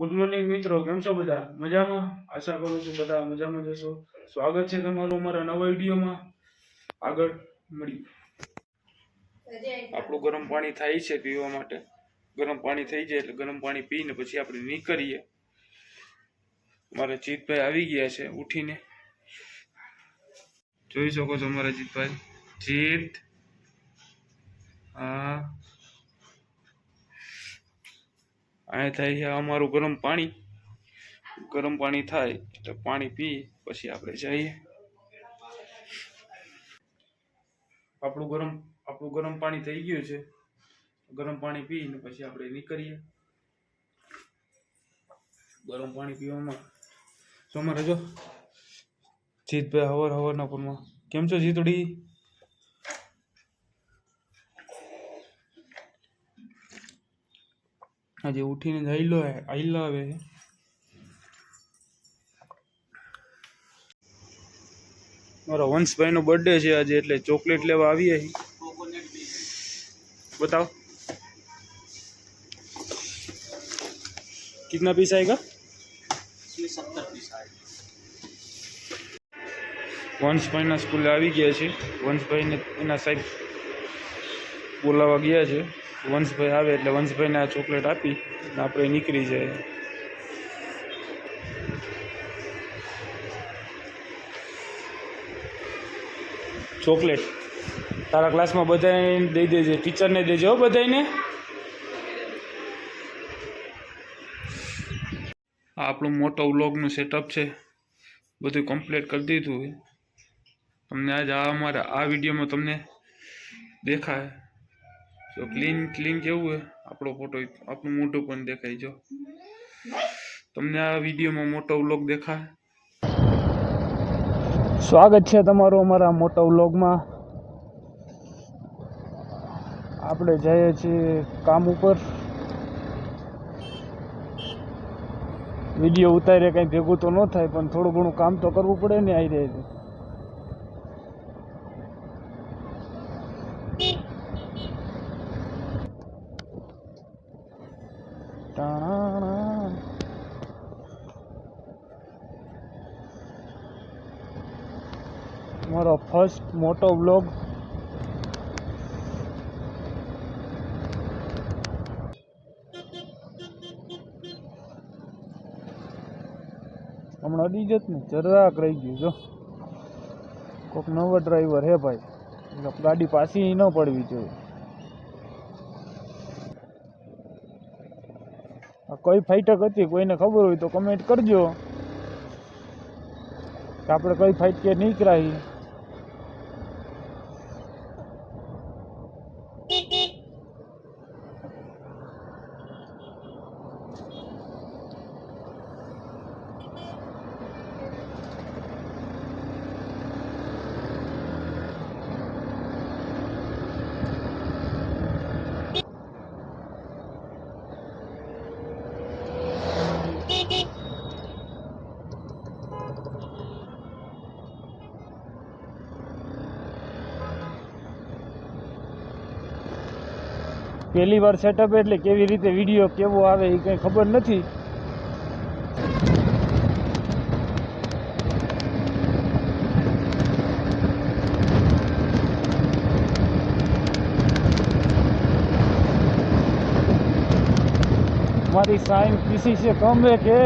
Good morning મિત્રો, કેમ છો બધા? મજામાં? આશા કરું છું બધા મજામાં જશો સ્વાગત છે તમારું અમારા નવા વિડીયોમાં. આગળ મળી આપણું ગરમ પાણી થાય છે પીવા માટે. ગરમ પાણી થઈ જાય એટલે ગરમ પાણી પીને પછી આપણે નીકળીએ. મારા જીતભાઈ આવી ગયા છે ઉઠીને. જોઈ શકો છો મારા જીતભાઈ. જીત. હા. અહીંયા થાય છે અમારું ગરમ પાણી. ગરમ પાણી થાય એટલે પાણી પી, પછી આપણે જઈએ. આપણું ગરમ આપણું ગરમ પાણી થઈ ગયું છે. ગરમ પાણી પીને પછી આપણે નીકળીએ. ગરમ પાણી પીવામાં. શું રજો જીતભાઈ હવાર હવરના પરમાં કેમ છો જીતડી? આજે ઉઠીને હૈલો હૈલો હવે મારા વંશભાઈનો બર્થડે છે આજે, એટલે ચોકલેટ લેવા આવીએ બતાવ. કિતના પીસ આયેગા? વંશભાઈના સ્કૂલે આવી ગયા છે. વંશભાઈને એના સાહેબ બોલાવા ગયા છે. વંશભાઈ આવે એટલે વંશભાઈને આ ચોકલેટ આપી અને આપણે નીકળી જાય. ચોકલેટ. તારા ક્લાસમાં બધાને દઈ દેજે. ટીચરને દેજે હો બધાને આ આપણું મોટો વ્લોગનું સેટઅપ છે. બધું કમ્પ્લીટ કરી દીધું. તમને આજે આ અમારા આ વિડીયોમાં તમને દેખાય. જો ક્લીન ક્લીન કેવું હોય આપણો ફોટો આપણું મોટું પણ દેખાય જો તમને આ વિડીયોમાં મોટો વ્લોગ દેખાય. સ્વાગત છે તમારું અમારા મોટા વ્લોગમાં આપણે જઈએ છીએ કામ ઉપર. વીડિયો ઉતારે કંઈ ભેગું તો ન થાય, પણ થોડું ઘણું કામ તો કરવું પડે ને આવી રહે મારો ફર્સ્ટ મોટો બ્લોગ હમણાં અડી જત ને જરાક રહી ગયું જો. કોક નવો ડ્રાઈવર હે ભાઈ. ગાડી પાછી ન પડવી જોઈએ. કઈ ફાઇટક હતી, કોઈને ખબર હોય તો કમેન્ટ કરજો. આપણે કઈ ફાઇટ કે નીકળાઈ પહેલી વાર સેટઅપ એટલે કેવી રીતે વીડિયો કેવો આવે એ કંઈ ખબર નથી. મારી સાઈન કિસી છે કમ હે. કે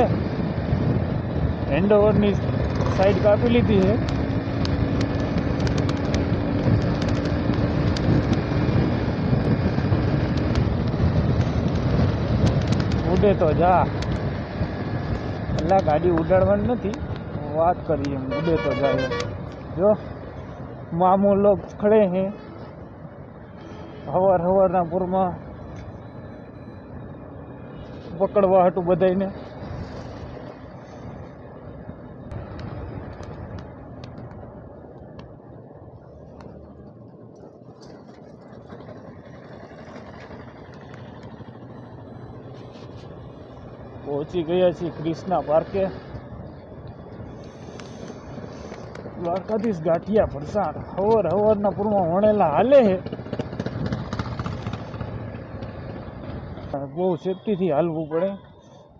હેન્ડઓવરની સાઈડ કાપી લીધી છે ઉડે તો જા. એટલે ગાડી ઉડાડવાની નથી. વાત કરી એમ, ઉડે તો જાય જો, મામુ લોક ખડે હે. હવાર હવારના પૂરમાં પકડવા હતું બધાને પહોંચી ગયા છીએ ક્રિષ્ના પાર્કે. દ્વારકાધીશ ગાંઠિયા ફરસાણ હવર હવરના પૂરમાં વણેલા હાલે છે. બહુ સેફટીથી હાલવું પડે.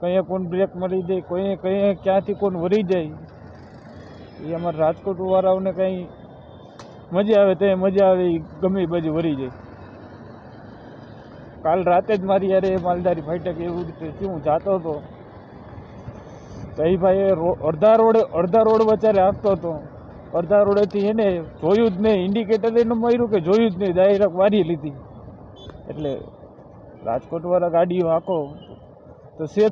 કંઈ કોણ બ્રેક મરી જાય કોઈ કંઈ ક્યાંથી કોણ વરી જાય એ અમારા રાજકોટવાળાઓને કંઈ મજા આવે તો મજા આવે ગમે બાજુ વરી જાય. કાલ રાતે જ મારી યારે માલધારી ફાટક એવું રીતે થયું હું જાતો હતો. તો એ ભાઈ અડધા રોડ અડધા રોડ વચારે આપતો હતો. અડધા રોડેથી એને જોયું જ નહીં. ઇન્ડિકેટર એનું મળ્યું કે જોયું જ નહીં. ડાયરેક્ટ વારી લીધી. એટલે રાજકોટવાળા ગાડીઓ હાંકો તો સે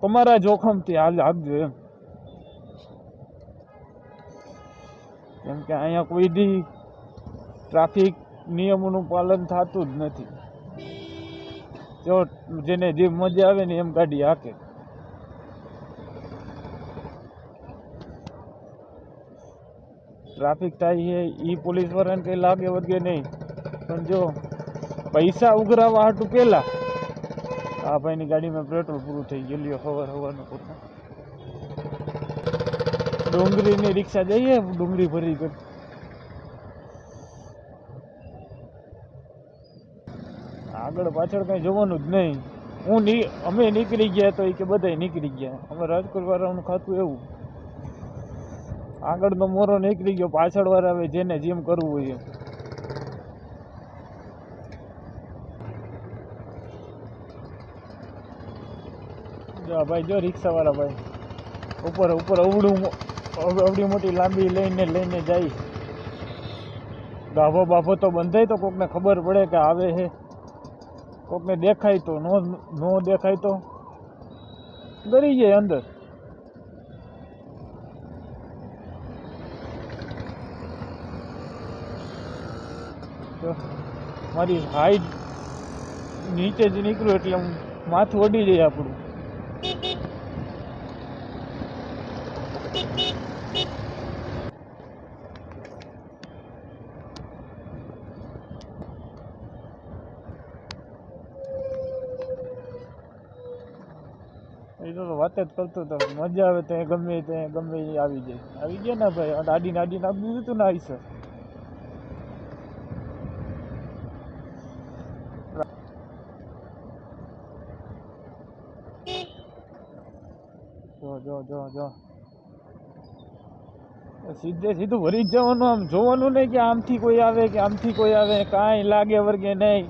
તમારા જોખમથી હાલ આપજો એમ. કેમ કે અહીંયા કોઈ દી ટ્રાફિક નિયમોનું પાલન થતું જ નથી. જો જેને જે મજા આવે ને એમ ગાડી હાકે ટ્રાફિક થાય છે એ પોલીસ વાળાને કંઈ લાગે વગે નહીં. પણ જો પૈસા ઉઘરાવા હાટું પહેલા આ ભાઈની ગાડીમાં પેટ્રોલ પૂરું થઈ ગયું. લ્યો સવાર સવારનું પૂરું ડુંગળીની રિક્ષા જઈએ, ડુંગળી ભરી કરી. આગળ પાછળ કંઈ જોવાનું જ નહીં. હું ની, અમે નીકળી ગયા તો એ કે બધાય નીકળી ગયા. અમે રાજકોટ વાળાનું ખાતું એવું. આગળનો મોરો નીકળી ગયો, પાછળ વાળા હવે જેને જેમ કરવું હોય જો ભાઈ, જો રિક્ષાવાળા ભાઈ. ઉપર ઉપર અવડું અવડી મોટી લાંબી લઈને લઈને જાય. ગાભો બાભો તો બંધાય તો કોકને ખબર પડે કે આવે છે કોકને દેખાય તો, નો દેખાય તો ડરી જાય અંદર. મારી હાઈટ નીચે જ નીકળ્યું એટલે માથું અડી જાય આપણું એ તો વાત જ કરતો હતો. મજા આવે તો ગમે તે, ગમે એ આવી જાય. આવી ગયા ને ભાઈ, અને આડી નાડી નાખી દીધું હતું ને આવી સર જો જો જો જો. સીધે સીધું ભરી જ જવાનું, આમ જોવાનું નહીં કે આમથી કોઈ આવે કે આમથી કોઈ આવે, કાંઈ લાગે વર્ગે નહીં.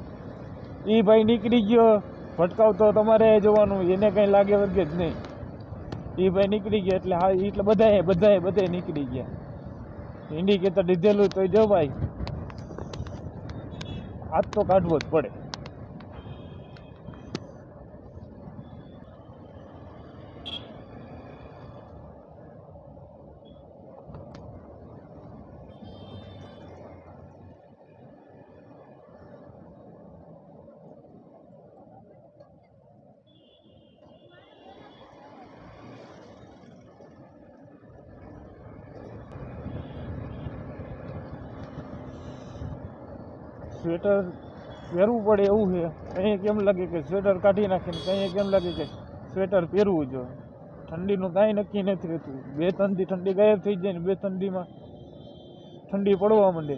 એ ભાઈ નીકળી ગયો, ભટકાવતો તમારે જોવાનું, એને કંઈ લાગે વર્ગે જ નહીં. એ ભાઈ નીકળી ગયા એટલે હા એટલે બધાએ બધાએ બધાએ નીકળી ગયા. ઇન્ડિકેટર લીધેલું તો જો ભાઈ હાથ તો કાઢવો જ પડે. સ્વેટર પહેરવું પડે એવું છે. કંઈ કેમ લાગે કે સ્વેટર કાઢી નાખીને કંઈ કેમ લાગે કે સ્વેટર પહેરવું જોઈએ? ઠંડીનું કાંઈ નક્કી નથી રહેતું. બે ત્રણ ઠંડી ગાયબ થઈ જાય ને બે ત્રણ દીમાં ઠંડી પડવા માંડે.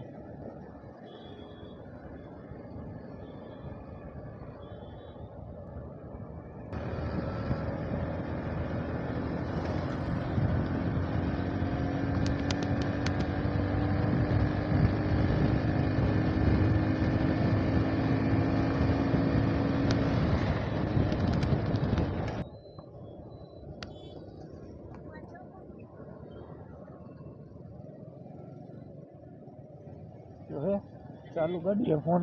જો હે? ચાલુ કરી દે ફોન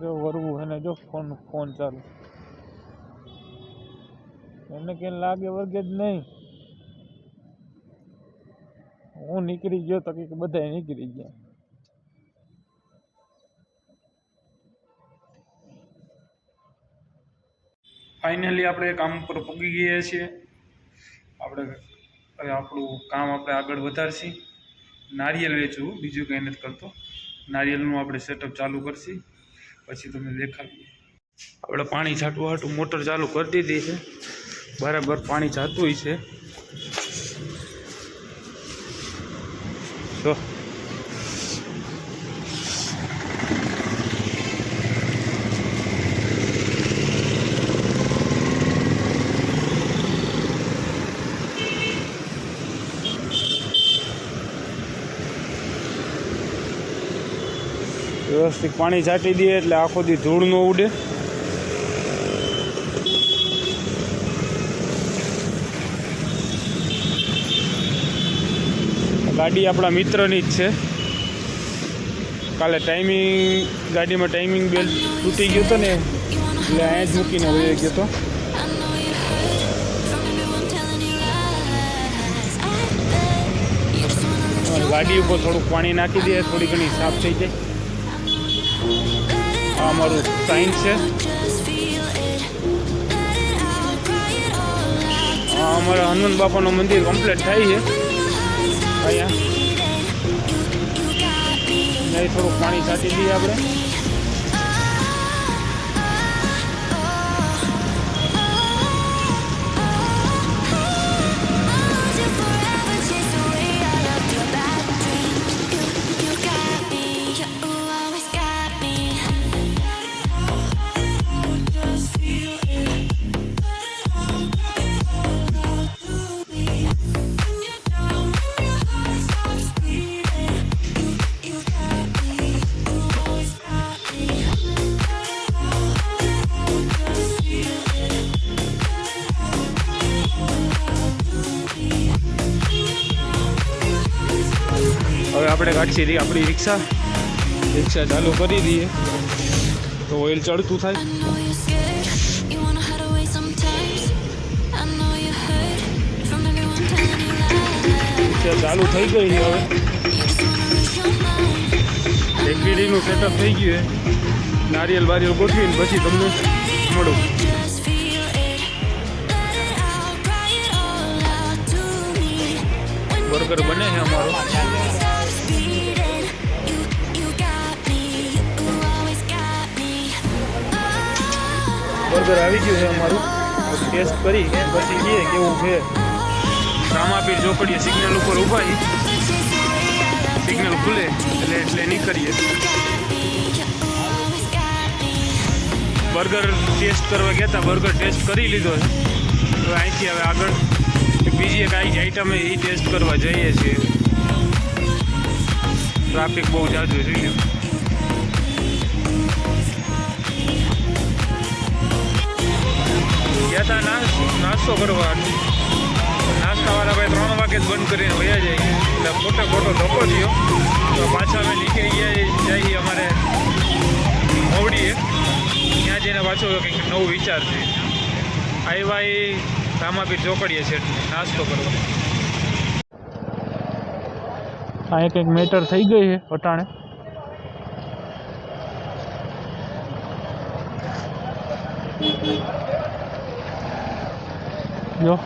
જો, વરવું એને જો ફોન ફોન ચાલુ. એને કેમ લાગે વર્ગે જ નહીં. હું નીકળી ગયો તો કે બધા નીકળી ગયા. ફાઇનલી આપણે કામ ઉપર પગી ગયા છીએ. આપણે હવે આપણું કામ આપણે આગળ વધારશી. નારિયેલ વેચવું, બીજું કંઈ નથી કરતો. નારિયેલનું આપણે સેટઅપ ચાલુ કરશી. પછી તમને દેખાડીએ. આપણે પાણી છાંટવા હાટું મોટર ચાલુ કરી દીધી છે. બરાબર પાણી છાંટવું છે. વ્યવસ્થિત પાણી છાંટી દઈએ એટલે આખો દી ધૂળ ન ઉડે. ગાડી આપણા મિત્રની જ છે. કાલે ટાઈમિંગ ગાડીમાં ટાઈમિંગ બેલ તૂટી ગયો હતો ને એટલે અહીંયા જ મૂકીને વહી ગયો હતો. ગાડી ઉપર થોડુંક પાણી નાખી દઈએ થોડી ઘણી સાફ થઈ જાય. અમારું સાઇન છે. અમારા હનુમાન બાપાનું મંદિર કમ્પ્લીટ થાય છે. અહીંયા. અહીં થોડુંક પાણી સાચી દઈએ આપણે. હવે દઈએ આપણી રિક્ષા. રિક્ષા ચાલુ કરી દઈએ. તો ઓઇલ ચડતું થાય. રિક્ષા ચાલુ થઈ ગઈ છે હવે. એલઈડીનું સેટઅપ થઈ ગયું નારિયેલ બારિયેલ ગોઠવીને પછી તમને મળું. બર્ગર બને છે અમારો. બર્ગર આવી ગયું છે અમારું. ટેસ્ટ કરી પછી કહીએ કેવું છે. રામાપીર ચોકડીએ સિગ્નલ ઉપર ઊભા સિગ્નલ ખુલે એટલે એટલે નીકળીએ. બર્ગર ટેસ્ટ કરવા ગયા હતા. બર્ગર ટેસ્ટ કરી લીધો છે. હવે અહીંથી હવે આગળ બીજી એક આવી આઈટમ એ ટેસ્ટ કરવા જઈએ છીએ. ટ્રાફિક બહુ જાજુ જોઈ ગયા હતા નાસ નાસ્તો કરવા નાસ્તાવાળા ભાઈ ત્રણ વાગે જ બંધ કરીને વયા જાય. એટલે ખોટો ખોટો ધક્કો થયો. તો પાછા અમે નીકળી ગયા જઈએ અમારે મોવડીએ. ત્યાં જઈને પાછો કંઈક નવો વિચાર છે. આવ્યા એ રામાપીર ચોકડીએ છે નાસ્તો કરવા અહીંયા કંઈક મેટર થઈ ગઈ છે અટાણે જો.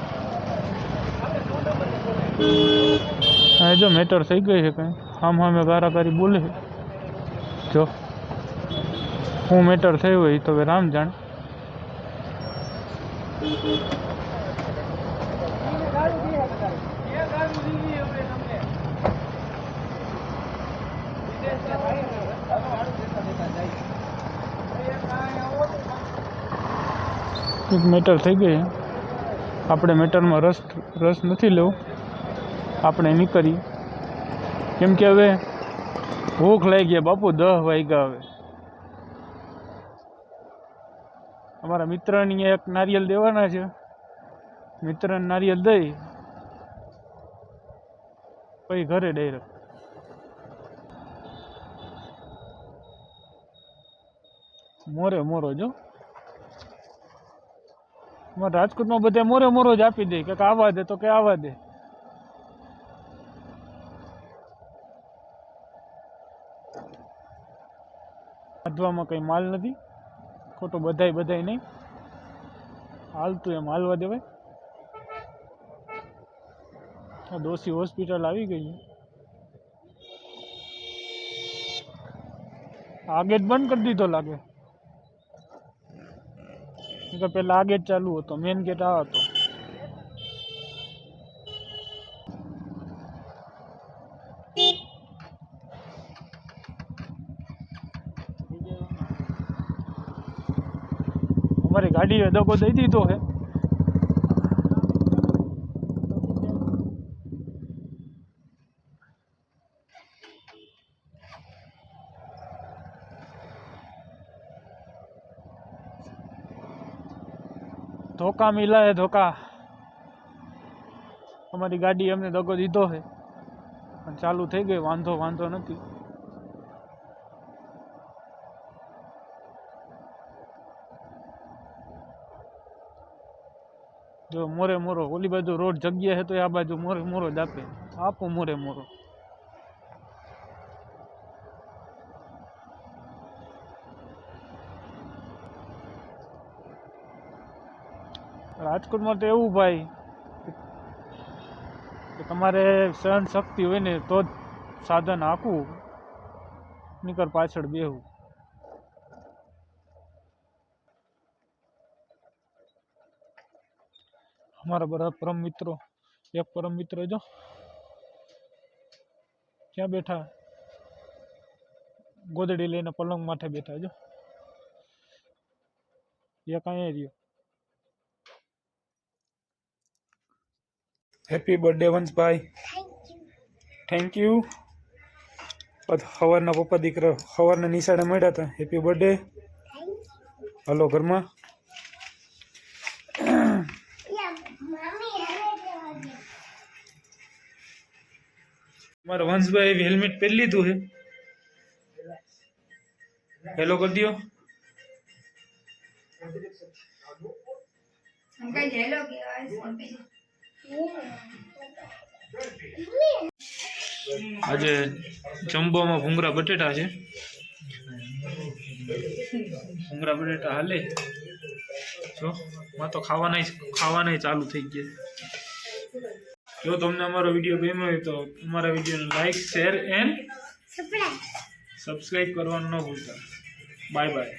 હા જો મેટર થઈ ગઈ છે કંઈ. આમ સામે ગારાગારી બોલે છે જો. હું મેટર થયું હોય એ તો હવે રામ જાણે. એક મેટર થઈ ગઈ છે. આપણે મેટરમાં રસ રસ નથી લેવો. આપણે નીકળી. કેમ કે હવે ભૂખ લાગી ગયા બાપુ દહ વાગ્યા હવે. અમારા મિત્રની એક નારિયેલ દેવાના છે. મિત્રને નારિયેલ દઈ. પછી ઘરે ડાયરેક્ટ મોરે મોરો જો. અમારે રાજકોટમાં બધા મોરે મોરો જ આપી દે કે આવા દે તો કે આવા દે. બાંધવામાં કંઈ માલ નથી. ખોટો બધાય બધાય નહીં. હાલતું એમ હાલવા દેવાય. આ દોશી હોસ્પિટલ આવી ગઈ આગે ગેટ બંધ કરી દીધો લાગે. નહીં તો પેલા આ ગેટ ચાલુ હતો મેન ગેટ આ હતો. અમારી ગાડીએ દગો દઈ દીધો છે ધોકા મિલા હે ધોકા. અમારી ગાડી અમને દગો દીધો છે. પણ ચાલુ થઈ ગઈ વાંધો વાંધો નથી. જો મોરે મોરો, ઓલી બાજુ રોડ જગ્યા છે તો આ બાજુ મોરે મોરો જ આપે. આપો મોરે મોરો. રાજકોટમાં તો એવું ભાઈ કે તમારે સહન શક્તિ હોય ને તો જ સાધન આખું નીકળ પાછળ બેહું. અમારા બધા પરમ મિત્રો, એક પરમ મિત્ર જો. ક્યાં બેઠા? ગોદડી લઈને પલંગ માથે બેઠા જો. એક અહીંયા રહ્યો. હેપી બર્થડે વંશભાઈ થેન્ક યુ સવારના પપ્પા દીકરા સવારના નિશાળે મળ્યા હતા હેપી બર્થડે હલો ઘરમાં. મારા વંશભાઈ હેલ્મેટ પહેરી લીધું છે. હેલો કરી દો હેલો કહેવાય આજે જમ્બોમાં ભૂંગળા બટેટા છે. ભૂંગરા બટેટા હાલે. જો, માં તો ખાવાના ખાવાના ચાલુ થઈ ગયા. જો તમને અમારો વીડિયો ગમ્યો હોય તો અમારા વિડીયોને લાઈક શેર એન્ડ સબસ્ક્રાઈબ કરવાનું ન ભૂલતા. Bye bye